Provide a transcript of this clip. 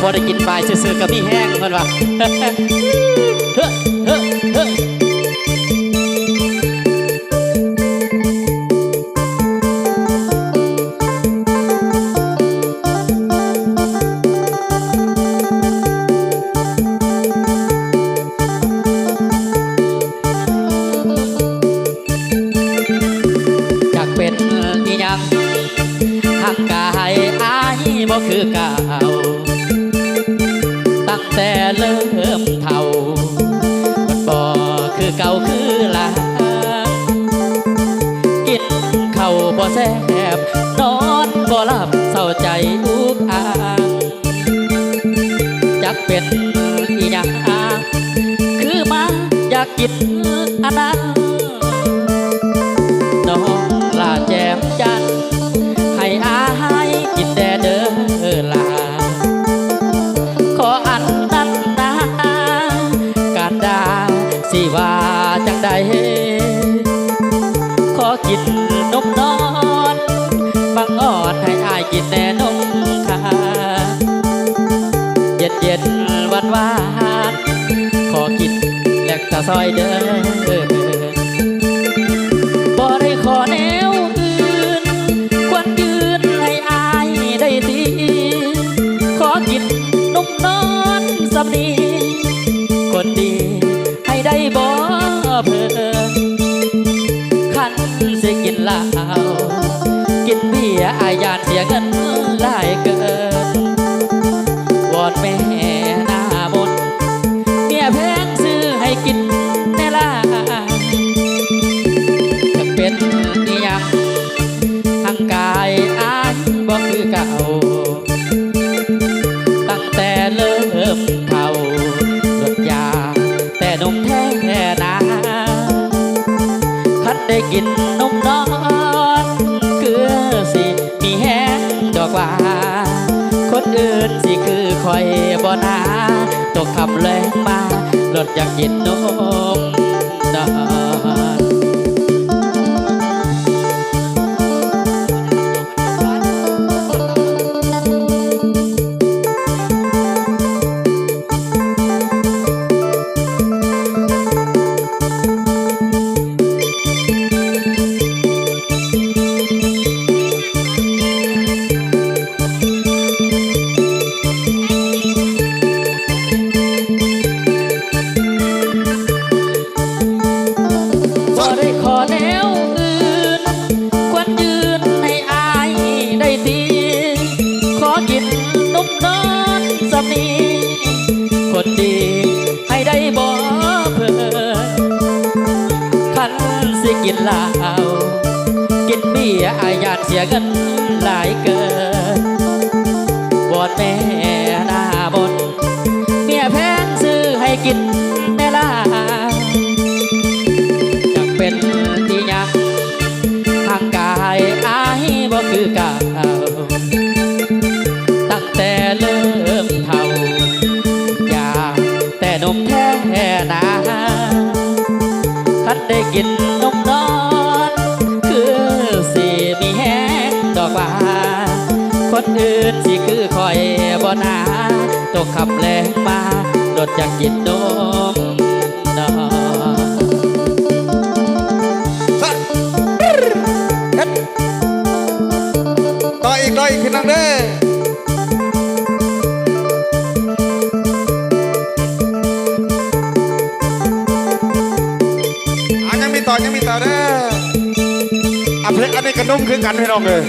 พอได้กินปลายซื่อๆก็มีแห้งเพิ่นว่าเฮ้อเฮ้อเฮ้ออยากเป็นอีนังทางกายอายบ่คือเก่า แต่เริ่มเท่ามันบ่คือเก่าคือหลางกินเข้าบ่แซ่บนอนบ่หลับเศร้าใจอุกอางจักเป็นอีหยังคือมาอยากกินอันนั้น กินนมนอนบังอ่อนให้อายกินแน่นมค่ะเย็นเย็นๆหวานหวานขอกินแลกตาซอยเด้อบ่ได้ขอแนวอื่นควรยืนให้อายได้ดีขอกินนมนอนสำนีคน กินเบียร์อายานเสียเงินหลายเกินวอนแม่หน้ามนเมียแพงซื้อให้กินแน่ล่ะอยากเป็นอีหยังทางกายอายบ่คือเก่า ตั้งแต่เริ่มเท่าลดยา แต่นมแท้นาคันได้กินนมนอ คนอื่นสิคือคอยบ่นาตกคำแรงมาลดอยากกินนมนอน กินเหล้ากินเบียร์อายานเสียเงินหลายเกินวอนแม่หน้ามนเมียแพงซื้อให้กินแน่ล่ะอยากเป็นที่ยังทางกายอายบ่คือเก่าตั้งแต่เริ่มเท่าอยากแต่นมแท้นาคันได้กิน นอื่นสิคือคอยบ่นาตกขับแรงมาโดดอยากกินนมนอนเฮ็ดต่ออีกต่ออีกพี่น้องเด้ออะยังมีต่อยังมีต่อเด้ออะเพลงอันนี้กระนุ่มคือกันพี่น้องเลย